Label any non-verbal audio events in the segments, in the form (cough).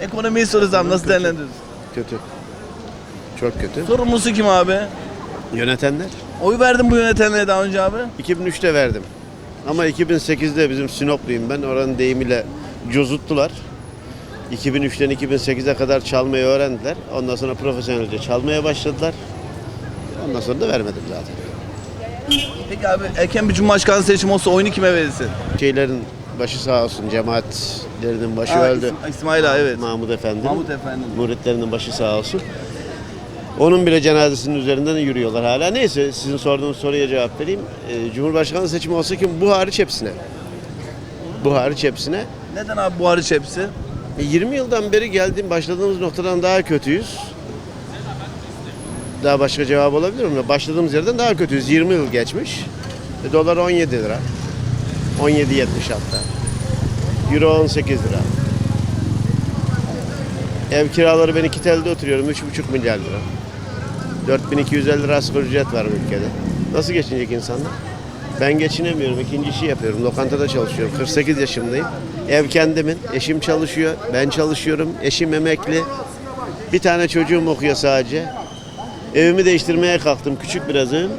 Ekonomiyi soruyoruz nasıl değerlendiriyorsunuz? Kötü. Çok kötü. Sorumlusu kim abi? Yönetenler. Oy verdim bu yönetenlere daha önce abi. 2003'te verdim. Ama 2008'de bizim Sinopluyum ben. Oranın deyimiyle cozuttular. 2003'ten 2008'e kadar çalmayı öğrendiler. Ondan sonra profesyonelce çalmaya başladılar. Ondan sonra da vermedim zaten. Peki abi erken bir cumhurbaşkanı seçimi olsa oyunu kime verirsin? Şeylerin başı sağ olsun, cemaatlerinin başı Aa, öldü. İsm- İsmail abi evet. Mahmut Efendi. Mahmut Efendi. Muritlerinin başı sağ olsun. Onun bile cenazesinin üzerinden yürüyorlar hala. Neyse sizin sorduğunuz soruya cevap vereyim. Ee, Cumhurbaşkanı seçimi olsa ki bu hariç hepsine. Bu hariç hepsine. Neden abi bu hariç hepsi? E, 20 yıldan beri geldiğim başladığımız noktadan daha kötüyüz. Daha başka cevap olabilir mi? Başladığımız yerden daha kötüyüz. 20 yıl geçmiş. E, dolar 17 lira. 17.70 hatta. Euro 18 lira. Ev kiraları ben iki telde oturuyorum. 3,5 milyar lira. 4250 lira asgari ücret var ülkede. Nasıl geçinecek insanlar? Ben geçinemiyorum. İkinci işi yapıyorum. Lokantada çalışıyorum. 48 yaşındayım. Ev kendimin. Eşim çalışıyor. Ben çalışıyorum. Eşim emekli. Bir tane çocuğum okuyor sadece. Evimi değiştirmeye kalktım. Küçük biraz evim.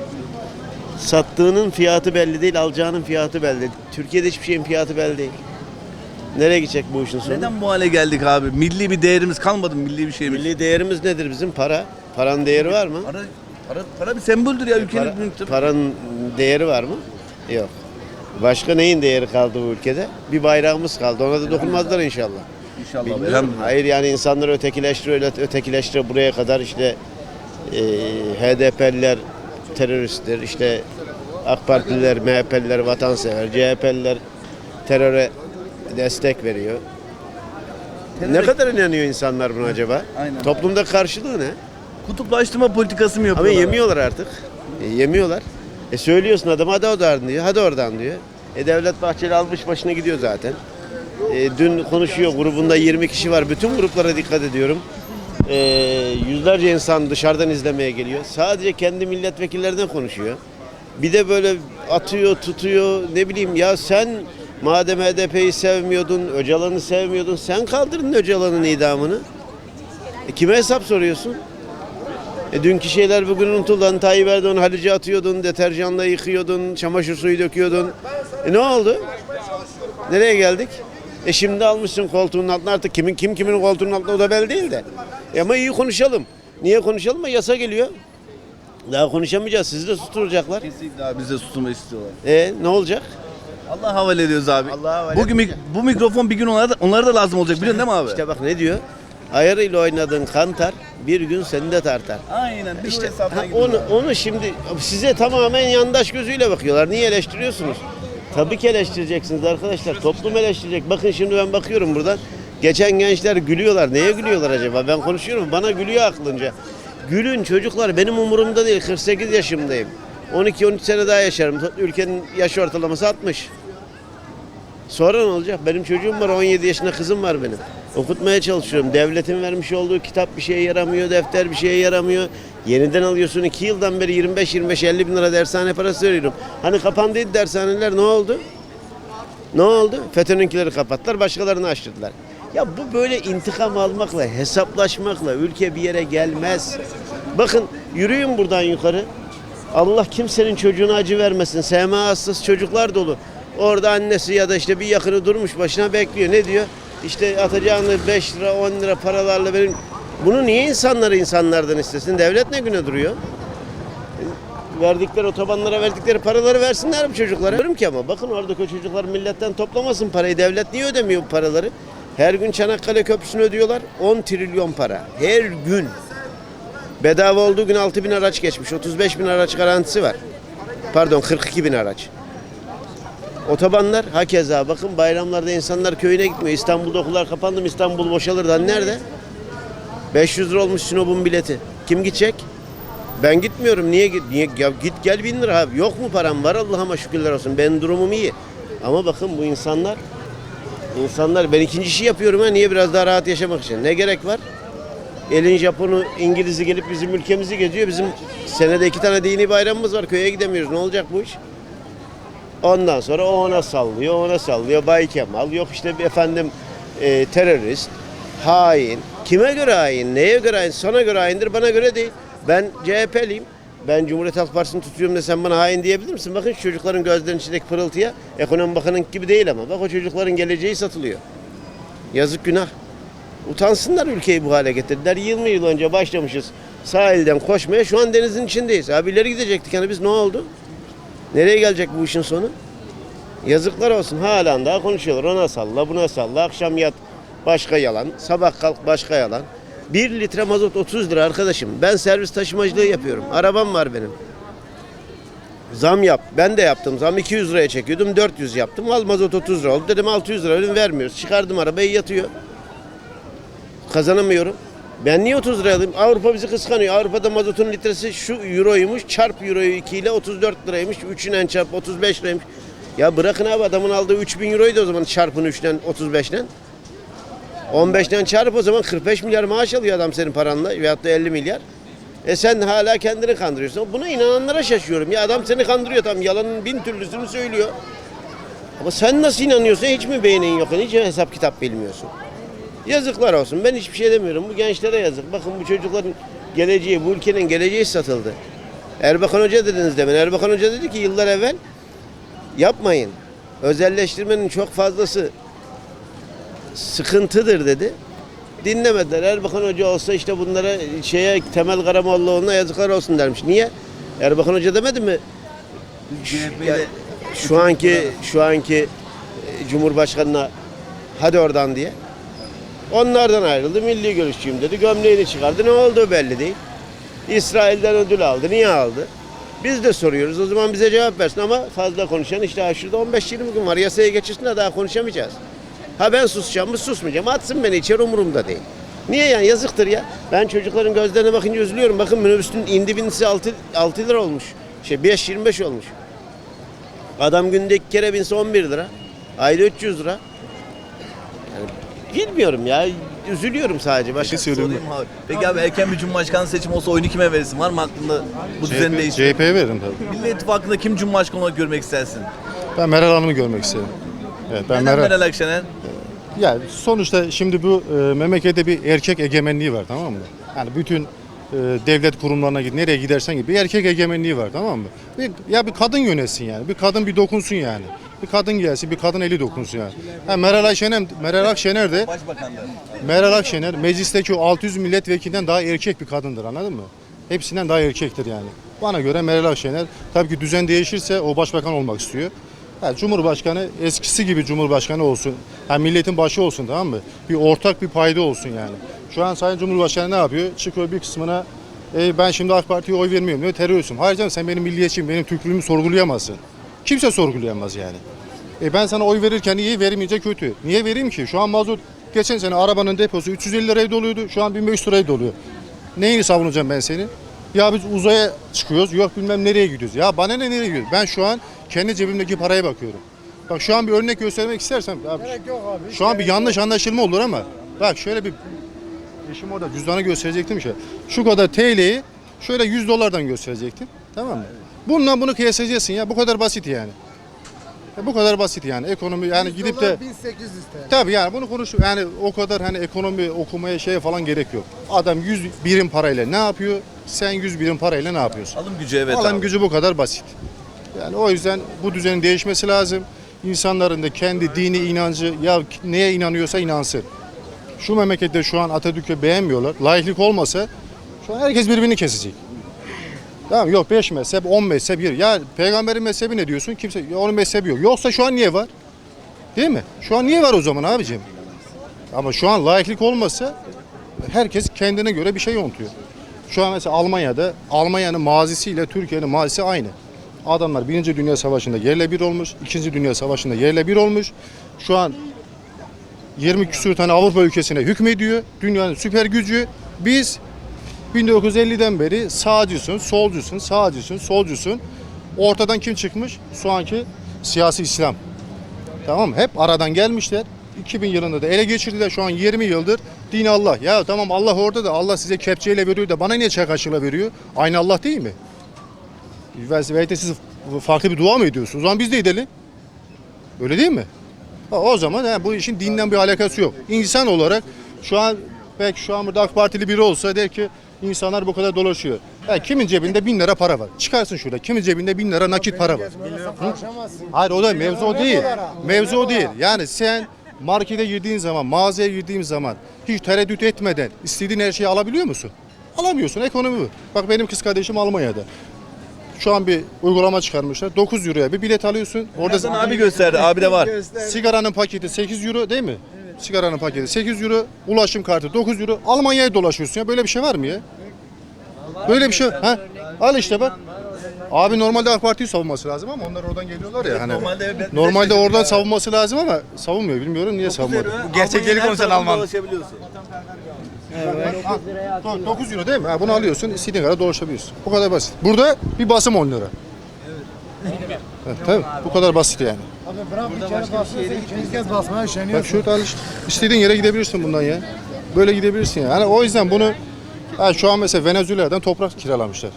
Sattığının fiyatı belli değil, alacağının fiyatı belli. Türkiye'de hiçbir şeyin fiyatı belli değil. Nereye gidecek bu işin sonu? Neden bu hale geldik abi? Milli bir değerimiz kalmadı mı? Milli bir şeyimiz. Milli değerimiz nedir bizim? Para. Paranın değeri var mı? Para, para, para bir semboldür ya ülkenin Para, büyüktür. paranın değeri var mı? Yok. Başka neyin değeri kaldı bu ülkede? Bir bayrağımız kaldı. Ona da dokunmazlar inşallah. İnşallah. Bilmiyorum. Hayır yani insanları ötekileştiriyor, ötekileştiriyor buraya kadar işte e, HDP'liler teröristtir, işte AK Partililer, MHP'liler vatansever, CHP'liler teröre destek veriyor. Ne kadar inanıyor insanlar buna acaba? Aynen. Toplumda karşılığı ne? Kutuplaştırma politikası mı Ama yapıyorlar? yemiyorlar artık. E, yemiyorlar. E söylüyorsun adam hadi oradan diyor, hadi oradan diyor. E Devlet Bahçeli almış başına gidiyor zaten. E, dün konuşuyor grubunda 20 kişi var. Bütün gruplara dikkat ediyorum. E, yüzlerce insan dışarıdan izlemeye geliyor. Sadece kendi milletvekillerinden konuşuyor. Bir de böyle atıyor, tutuyor. Ne bileyim ya sen madem HDP'yi sevmiyordun, Öcalan'ı sevmiyordun. Sen kaldırdın Öcalan'ın idamını. E, kime hesap soruyorsun? E dünkü şeyler bugün unutuldu. Hani Tayyip Erdoğan halice atıyordun, deterjanla yıkıyordun, çamaşır suyu döküyordun. E ne oldu? Nereye geldik? E şimdi almışsın koltuğun altına artık kimin kim kimin koltuğunun altında o da belli değil de. E ama iyi konuşalım. Niye konuşalım? E yasa geliyor. Daha konuşamayacağız. Sizi de susturacaklar. Kesinlikle abi bize susturma istiyorlar. E ne olacak? Allah havale ediyoruz abi. Allah'a havale Bugün mik- bu mikrofon bir gün onlara da, onlara da lazım olacak biliyorsun değil mi abi? İşte bak ne diyor? Ayarıyla oynadığın kantar bir gün seni de tartar. Aynen. Biz İşte işte ha, onu onu şimdi size tamamen yandaş gözüyle bakıyorlar. Niye eleştiriyorsunuz? Tabii ki eleştireceksiniz arkadaşlar. Toplum eleştirecek. Bakın şimdi ben bakıyorum buradan. Geçen gençler gülüyorlar. Neye gülüyorlar acaba? Ben konuşuyorum. Bana gülüyor aklınca. Gülün çocuklar benim umurumda değil. 48 yaşımdayım. 12-13 sene daha yaşarım. Ülkenin yaş ortalaması 60. Sonra ne olacak? Benim çocuğum var, 17 yaşında kızım var benim. Okutmaya çalışıyorum. Devletin vermiş olduğu kitap bir şeye yaramıyor, defter bir şeye yaramıyor. Yeniden alıyorsun. 2 yıldan beri 25-25-50 bin lira dershane parası veriyorum. Hani kapandıydı dershaneler ne oldu? Ne oldu? FETÖ'nünkileri kapattılar, başkalarını açtırdılar. Ya bu böyle intikam almakla, hesaplaşmakla ülke bir yere gelmez. Bakın yürüyün buradan yukarı. Allah kimsenin çocuğuna acı vermesin. SMA hastası çocuklar dolu. Orada annesi ya da işte bir yakını durmuş başına bekliyor. Ne diyor? İşte atacağını 5 lira 10 lira paralarla benim... Bunu niye insanları insanlardan istesin? Devlet ne güne duruyor? verdikleri otobanlara verdikleri paraları versinler bu çocuklara. Diyorum ki ama bakın oradaki çocuklar milletten toplamasın parayı. Devlet niye ödemiyor bu paraları? Her gün Çanakkale Köprüsü'nü ödüyorlar. 10 trilyon para. Her gün. Bedava olduğu gün 6 bin araç geçmiş. 35 bin araç garantisi var. Pardon 42 bin araç. Otobanlar hakeza bakın bayramlarda insanlar köyüne gitmiyor. İstanbul'da okullar kapandı mı İstanbul boşalır. Lan nerede? 500 lira olmuş Sinop'un bileti. Kim gidecek? Ben gitmiyorum. Niye git? Niye? Ya git gel bin lira abi. Yok mu param? Var Allah'ıma şükürler olsun. Benim durumum iyi. Ama bakın bu insanlar insanlar ben ikinci işi yapıyorum ha. Niye biraz daha rahat yaşamak için? Ne gerek var? Elin Japonu, İngiliz'i gelip bizim ülkemizi geziyor. Bizim senede iki tane dini bayramımız var. Köye gidemiyoruz. Ne olacak bu iş? Ondan sonra o ona sallıyor, ona sallıyor. Bay Kemal, yok işte bir efendim e, terörist. hain. Kime göre hain? Neye göre hain? Sana göre haindir, bana göre değil. Ben CHP'liyim. Ben Cumhuriyet Halk Partisi'ni tutuyorum da sen bana hain diyebilir misin? Bakın çocukların gözlerinin içindeki pırıltıya. Ekonomi Bakanı gibi değil ama. Bak o çocukların geleceği satılıyor. Yazık günah. Utansınlar ülkeyi bu hale getirdiler. 20 yıl önce başlamışız sahilden koşmaya. Şu an denizin içindeyiz. Abileri gidecektik. Yani biz ne oldu? Nereye gelecek bu işin sonu? Yazıklar olsun. Halen daha konuşuyorlar. Ona salla, buna salla. Akşam yat başka yalan. Sabah kalk başka yalan. 1 litre mazot 30 lira arkadaşım. Ben servis taşımacılığı yapıyorum. Arabam var benim. Zam yap. Ben de yaptım. Zam 200 liraya çekiyordum. 400 yaptım. Al mazot 30 lira oldu. Dedim 600 lira ödüm vermiyoruz. Çıkardım arabayı yatıyor. Kazanamıyorum. Ben niye 30 liraya alayım? Avrupa bizi kıskanıyor. Avrupa'da mazotun litresi şu euroymuş. Çarp euroyu 2 ile 34 liraymış. 3'ünden çarp 35 liraymış. Ya bırakın abi adamın aldığı 3000 euroydu o zaman çarpın 3'ten 35'ten. 15'ten çarp o zaman 45 milyar maaş alıyor adam senin paranla veyahut da 50 milyar. E sen hala kendini kandırıyorsun. Buna inananlara şaşıyorum. Ya adam seni kandırıyor tam yalanın bin türlüsünü söylüyor. Ama sen nasıl inanıyorsun? Hiç mi beynin yok? Hiç hesap kitap bilmiyorsun? Yazıklar olsun. Ben hiçbir şey demiyorum. Bu gençlere yazık. Bakın bu çocukların geleceği, bu ülkenin geleceği satıldı. Erbakan Hoca dediniz demin. Erbakan Hoca dedi ki yıllar evvel yapmayın. Özelleştirmenin çok fazlası sıkıntıdır dedi. Dinlemediler. Erbakan Hoca olsa işte bunlara şeye Temel Karamollaoğlu'na yazıklar olsun dermiş. Niye? Erbakan Hoca demedi mi? CHP Ya, şu anki şu anki e, Cumhurbaşkanına hadi oradan diye. Onlardan ayrıldı. Milli görüşçüyüm dedi. Gömleğini çıkardı. Ne olduğu belli değil. İsrail'den ödül aldı. Niye aldı? Biz de soruyoruz. O zaman bize cevap versin ama fazla konuşan işte ha şurada 15-20 gün var. Yasaya geçirsin de daha konuşamayacağız. Ha ben susacağım mı susmayacağım. Atsın beni içeri umurumda değil. Niye yani yazıktır ya. Ben çocukların gözlerine bakınca üzülüyorum. Bakın minibüsün indi binisi 6, 6 lira olmuş. Şey 5-25 olmuş. Adam günde iki kere binse 11 lira. Ayda 300 lira. Bilmiyorum ya. Üzülüyorum sadece. Başka sorayım abi. Peki abi erken bir cumhurbaşkanı seçimi olsa oyunu kime verirsin? Var mı aklında bu düzeni değiştirmek? CHP'ye veririm tabii. Milli İttifakı'nda kim cumhurbaşkanı olarak görmek istersin? Ben Meral Hanım'ı görmek isterim. Evet, ben Neden Meral, Meral Akşener? yani sonuçta şimdi bu e, memlekette bir erkek egemenliği var tamam mı? Yani bütün e, devlet kurumlarına git, nereye gidersen git bir erkek egemenliği var tamam mı? Bir, ya bir kadın yönetsin yani, bir kadın bir dokunsun yani. Bir kadın gelsin, bir kadın eli dokunsun yani. Ha, Meral Akşener, Meral Akşener de. Meral Akşener meclisteki o 600 milletvekilinden daha erkek bir kadındır anladın mı? Hepsinden daha erkektir yani. Bana göre Meral Akşener tabii ki düzen değişirse o başbakan olmak istiyor. Ha, Cumhurbaşkanı eskisi gibi Cumhurbaşkanı olsun. Ha, milletin başı olsun tamam mı? Bir ortak bir payda olsun yani. Şu an Sayın Cumhurbaşkanı ne yapıyor? Çıkıyor bir kısmına e, ben şimdi AK Parti'ye oy vermiyorum diyor teröristim. Hayır canım sen benim milliyetçiyim, benim Türklüğümü sorgulayamazsın. Kimse sorgulayamaz yani. E ben sana oy verirken iyi, vermeyince kötü. Niye vereyim ki? Şu an mazot geçen sene arabanın deposu 350 liraya doluyordu. Şu an 1500 liraya doluyor. Neyini savunacağım ben seni? Ya biz uzaya çıkıyoruz, yok bilmem nereye gidiyoruz. Ya bana ne nereye gidiyoruz? Ben şu an kendi cebimdeki paraya bakıyorum. Bak şu an bir örnek göstermek istersem, abi, şu an bir yanlış anlaşılma olur ama bak şöyle bir eşim orada cüzdanı gösterecektim işte. Şu kadar TL'yi şöyle 100 dolardan gösterecektim. Tamam mı? Bununla bunu kıyaslayacaksın ya. Bu kadar basit yani. Ya bu kadar basit yani. Ekonomi yani gidip de 1800 TL. Tabii yani bunu konuş yani o kadar hani ekonomi okumaya şeye falan gerek yok. Adam 100 birim parayla ne yapıyor? Sen 100 birim parayla ne yapıyorsun? Alım gücü evet Alım abi. gücü bu kadar basit. Yani o yüzden bu düzenin değişmesi lazım. İnsanların da kendi dini inancı ya neye inanıyorsa inansın. Şu memlekette şu an Atatürk'ü beğenmiyorlar. Laiklik olmasa şu an herkes birbirini kesecek. Tamam yok 5 mezhep, 10 mezhep, bir. Ya peygamberin mezhebi ne diyorsun? Kimse ya onun mezhebi yok. Yoksa şu an niye var? Değil mi? Şu an niye var o zaman abicim? Ama şu an laiklik olmasa herkes kendine göre bir şey yontuyor. Şu an mesela Almanya'da Almanya'nın mazisiyle Türkiye'nin mazisi aynı. Adamlar Birinci Dünya Savaşı'nda yerle bir olmuş, İkinci Dünya Savaşı'nda yerle bir olmuş. Şu an 20 küsur tane Avrupa ülkesine hükmediyor. Dünyanın süper gücü. Biz 1950'den beri sağcısın, solcusun, sağcısın, solcusun. Ortadan kim çıkmış? Şu anki siyasi İslam. Tamam mı? Hep aradan gelmişler. 2000 yılında da ele geçirdiler. Şu an 20 yıldır din Allah. Ya tamam Allah orada da Allah size kepçeyle veriyor da bana niye çakaşıyla veriyor? Aynı Allah değil mi? Ve de siz farklı bir dua mı ediyorsunuz? O zaman biz de edelim. Öyle değil mi? O zaman ha, bu işin dinden bir alakası yok. İnsan olarak Şu an belki şu an burada AK Partili biri olsa der ki insanlar bu kadar dolaşıyor. Ya kimin cebinde bin lira para var? Çıkarsın şurada. Kimin cebinde bin lira nakit para var? Hı? Hayır o da mevzu o değil. Mevzu o değil. Yani sen markete girdiğin zaman, mağazaya girdiğin zaman hiç tereddüt etmeden istediğin her şeyi alabiliyor musun? Alamıyorsun. Ekonomi bu. Bak benim kız kardeşim Almanya'da. Şu an bir uygulama çıkarmışlar. 9 euroya bir bilet alıyorsun. Orada Hasan abi gösterdi. Abi de var. Sigaranın paketi 8 euro değil mi? Sigaranın paketi 8 euro, ulaşım kartı 9 euro. Almanya'ya dolaşıyorsun ya. Böyle bir şey var mı ya? Böyle bir şey. Ha? Al işte bak. Abi normalde AK Parti'yi savunması lazım ama onlar oradan geliyorlar ya. Hani Normalde evet, normalde oradan savunması lazım ama savunmuyor. Bilmiyorum niye savunmadı. Gerçekleri konuşan Alman. Dolaşabiliyorsun. 9 euro değil mi? Ha, bunu alıyorsun, istediğin kadar dolaşabiliyorsun. Bu kadar basit. Burada bir basım 10 lira. Evet, tabii. Bu kadar basit yani. Abi bırak bir kere basıyorsa ikinci kez basmaya Bak üşeniyorsun. şurada al işte. İstediğin yere gidebilirsin bundan ya. Böyle gidebilirsin ya. Hani o yüzden bunu ha, şu an mesela Venezuela'dan toprak kiralamışlar.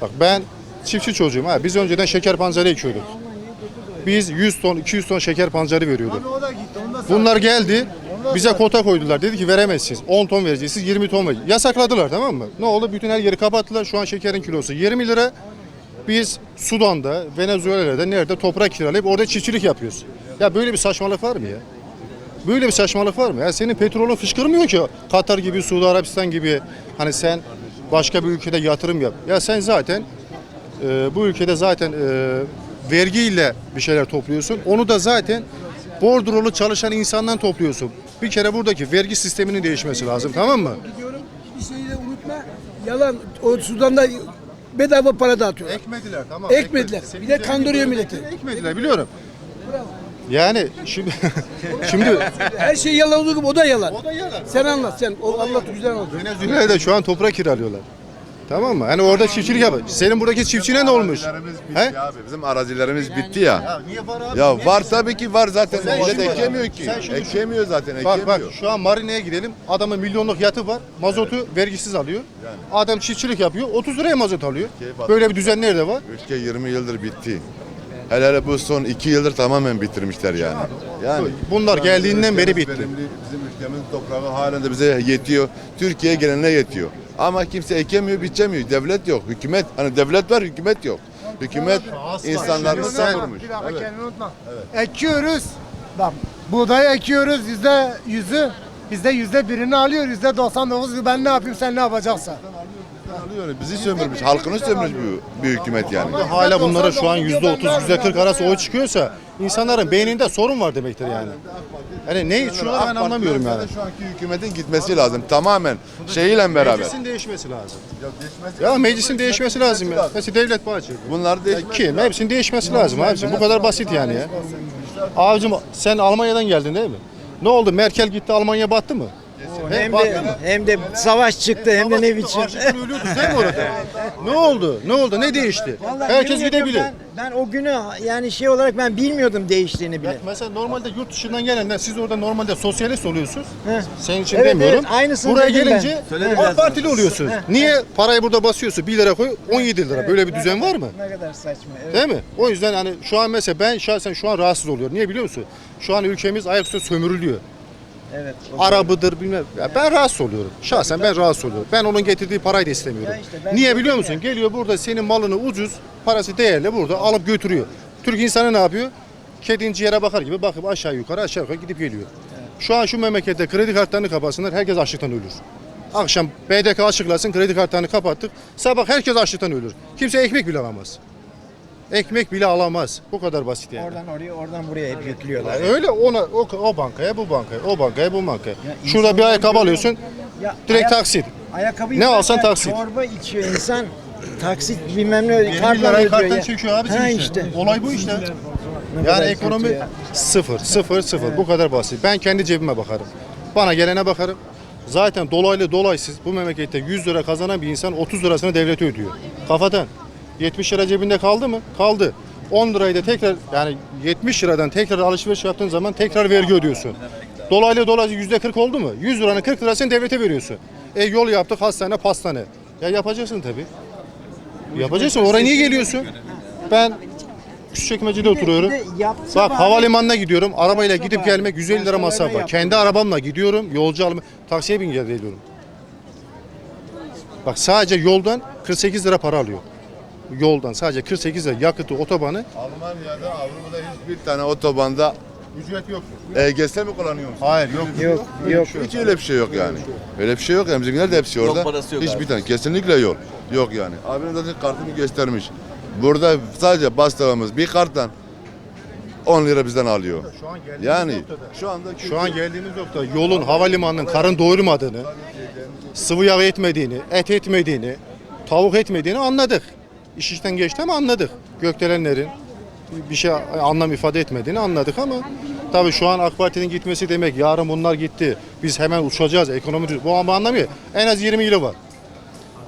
Bak ben çiftçi çocuğum ha. Biz önceden şeker pancarı ekiyorduk. Biz 100 ton, 200 ton şeker pancarı veriyorduk. O da gitti. Onu da Bunlar geldi. Bize kota koydular. Dedi ki veremezsiniz. 10 ton vereceksiniz. 20 ton vereceksiniz. Yasakladılar tamam mı? Ne oldu? Bütün her yeri kapattılar. Şu an şekerin kilosu 20 lira. Biz Sudan'da, Venezuela'da nerede toprak kiralayıp orada çiftçilik yapıyoruz. Ya böyle bir saçmalık var mı ya? Böyle bir saçmalık var mı? Ya senin petrolün fışkırmıyor ki Katar gibi, Suudi Arabistan gibi. Hani sen başka bir ülkede yatırım yap. Ya sen zaten e, bu ülkede zaten e, vergiyle bir şeyler topluyorsun. Onu da zaten bordrolu çalışan insandan topluyorsun. Bir kere buradaki vergi sisteminin değişmesi lazım tamam mı? Diyorum bir şeyi de unutma. Yalan. O Sudan'da bedava para dağıtıyor. Ekmediler tamam. Ekmediler. Bir de kandırıyor milleti. Ekmediler biliyorum. Yani şimdi (laughs) şimdi (laughs) Her şey yalan olduğu gibi o da yalan. o da yalan. Sen anlat sen. O anlat güzel anlat. Venezuela'da şu an toprak kiralıyorlar. Tamam mı? Hani orada çiftçilik yap. Senin buradaki çiftçine ne olmuş? He? Abi bizim arazilerimiz bitti ya. Ya niye var abi? Ya var tabii ki var zaten. Sen Millet şimdi- ekemiyor ki. sen şimdi- Ekemiyor zaten Bak ekemiyor. bak şu an marineye gidelim. Adamın milyonluk yatı var. Mazotu vergisiz alıyor. Adam çiftçilik yapıyor. 30 liraya mazot alıyor. Keyif. Böyle bir düzen nerede var? Ülke 20 yıldır bitti. Hele hele bu son 2 yıldır tamamen bitirmişler yani. Yani Bunlar geldiğinden beri bitti. Verimli, bizim ülkemizin toprağı halen de bize yetiyor. Türkiye'ye gelene yetiyor. Ama kimse ekemiyor, biçemiyor. Devlet yok, hükümet. Hani devlet var, hükümet yok. Hükümet insanlarını savurmuş. Bir dakika Evet. kendini unutma. Ekiyoruz. Bak buğdayı ekiyoruz yüzde yüzü. Bizde yüzde birini alıyor. Yüzde 99 ben ne yapayım sen ne yapacaksan. Alıyor, Bizi sömürmüş, halkını sömürmüş bu, bir hükümet yani. Hala bunlara şu an yüzde otuz, yüzde kırk arası oy çıkıyorsa insanların beyninde sorun var demektir yani. Hani ne? Şunu ben anlamıyorum yani. Şu anki hükümetin gitmesi lazım tamamen şeyiyle beraber. Meclisin değişmesi lazım. Ya meclisin değişmesi lazım ya. Mesela Devlet Bahçeli. Bunlar Ya Kim? Hepsinin değişmesi lazım abicim. Bu kadar basit yani ya. Abicim sen Almanya'dan geldin değil mi? Ne oldu? Merkel gitti Almanya battı mı? He, Hem de, mı? hem de savaş çıktı hem de ne biçim. Açlıktan ölüyorduk değil mi orada? ne oldu? Ne oldu? Ne değişti? Vallahi Herkes yemin ediyorum gidebilir. Ben, ben o günü yani şey olarak ben bilmiyordum değiştiğini bile. Mesela normalde yurt dışından gelenler siz orada normalde sosyalist oluyorsunuz. Heh. Senin için Evet, demiyorum. evet, aynısını Buraya dedim ben. gelince Söyledim AK Partili oluyorsun. Niye parayı burada basıyorsun 1 lira koy 17 lira. Böyle bir düzen var mı? Ne kadar saçma. Evet. Değil mi? O yüzden hani şu an mesela ben şahsen şu an rahatsız oluyorum. Niye biliyor musun? Şu an ülkemiz ayaküstü sömürülüyor. Evet. Arabıdır bilmem. Ya ben rahatsız oluyorum. Şahsen ben rahatsız oluyorum. Ben onun getirdiği parayı da istemiyorum. Ya işte ben Niye biliyor musun? Geliyor burada senin malını ucuz, parası değerli burada alıp götürüyor. Türk insanı ne yapıyor? Kedinci yere bakar gibi bakıp aşağı yukarı aşağı yukarı gidip geliyor. Şu an şu memlekette kredi kartlarını kapatsınlar herkes açlıktan ölür. Akşam BDK açıklasın kredi kartlarını kapattık. Sabah herkes açlıktan ölür. Kimse ekmek bile alamaz. Ekmek bile alamaz. Bu kadar basit yani. Oradan oraya oradan buraya hep yüklüyorlar. Öyle ona o, o bankaya bu bankaya o bankaya bu bankaya. Şurada insanlar bir ayakkabı alıyorsun Ya direkt ayak- taksit. Ayakkabı Ne alsan taksit. Çorba içiyor insan. Taksit bilmem ne 20 kartla ödüyor karttan ya. çekiyor abicim Ha işte. Olay bu işte. Ne Yani ekonomi ya. sıfır, sıfır, sıfır. Bu kadar basit. Ben kendi cebime bakarım. Bana gelene bakarım. Zaten dolaylı dolaysız bu memlekette 100 lira kazanan bir insan 30 lirasını devlete ödüyor. Kafadan. 70 lira cebinde kaldı mı? Kaldı. 10 lirayı da tekrar yani 70 liradan tekrar alışveriş yaptığın zaman tekrar vergi ödüyorsun. Dolaylı dolaylı yüzde 40 oldu mu? 100 liranın 40 lirasını devlete veriyorsun. E yol yaptık hastane pastane. Ya yapacaksın tabii. Yapacaksın. Oraya niye geliyorsun? Ben Küçükçekmece'de oturuyorum. Bak havalimanına gidiyorum. Arabayla gidip gelmek 150 lira masraf var. Kendi arabamla gidiyorum. Yolcu alımı taksiye bin geliyorum. Bak sadece yoldan 48 lira para alıyor. Yoldan sadece 48 lira yakıtı, otobanı. Almanya'da Avrupa'da hiçbir tane otobanda Ücret yok. EGS mi kullanıyor musun? Hayır yok. Yok yok. Hiç öyle bir şey yok yani. Öyle bir şey yok yani bizimkiler de hepsi orada. parası yok Hiçbir abi. tane kesinlikle yok. Yok yani. Abinin zaten kartını göstermiş. Burada sadece bastığımız bir karttan 10 lira bizden alıyor. Şu an geldiğimiz Yani noktada. şu anda Şu an geldiğimiz nokta yolun havalimanının karın doyurmadığını, sıvı yağ etmediğini, et etmediğini, tavuk etmediğini anladık. İş işten geçti ama anladık. Gökdelenlerin bir şey anlam ifade etmediğini anladık ama tabii şu an AK Parti'nin gitmesi demek yarın bunlar gitti. Biz hemen uçacağız ekonomi bu ama anlamıyor. En az 20 yılı var.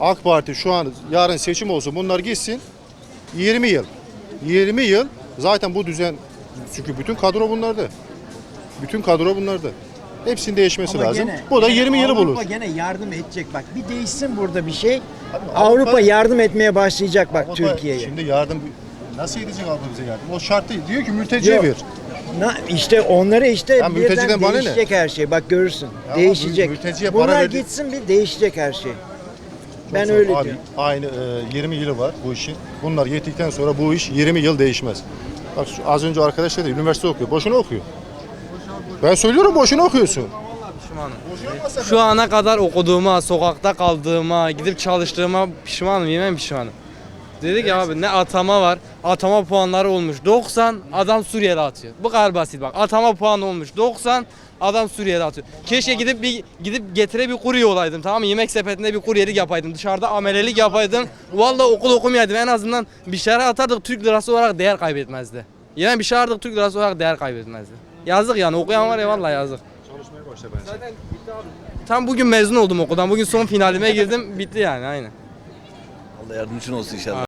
AK Parti şu an yarın seçim olsun bunlar gitsin 20 yıl. 20 yıl zaten bu düzen çünkü bütün kadro bunlarda. Bütün kadro bunlarda. Hepsinin değişmesi Ama lazım. gene- bu da gene 20 yılı bulur. Avrupa gene yardım edecek bak. Bir değişsin burada bir şey. Avrupa yardım etmeye başlayacak bak Avrupa Türkiye'ye. Şimdi yardım nasıl edecek Avrupa bize yardım? O şartı diyor ki mülteciye ver. Na, işte onlara işte Ya birden bana ne? değişecek her şey. Bak görürsün. Ya değişecek. mülteciye Bunlar gitsin bir değişecek her şey. Ben Çok öyle zor. Abi, diyorum. Aynı e, 20 yılı var bu işin. Bunlar yettikten sonra bu iş 20 yıl değişmez. Bak az önce arkadaş dedi üniversite okuyor. Boşuna okuyor. Ben söylüyorum boşuna okuyorsun. Şu ana kadar okuduğuma, sokakta kaldığıma, gidip çalıştığıma pişmanım, yemen pişmanım. Dedik ya abi ne atama var, atama puanları olmuş 90, adam Suriye'de atıyor. Bu kadar basit bak. Atama puanı olmuş 90, adam Suriye'de atıyor. Keşke gidip bir gidip getire bir kurye olaydım tamam mı? Yemek sepetinde bir kuryelik yapaydım. Dışarıda amelelik yapaydım. Vallahi okul okumayaydım. En azından bir şeyler atardık Türk lirası olarak değer kaybetmezdi. Yani bir şey atardık Türk lirası olarak değer kaybetmezdi. Yazık yani okuyan var ya vallahi yazık. Tam bugün mezun oldum okuldan. Bugün son finalime girdim. Bitti yani aynen. Allah yardımcın olsun inşallah.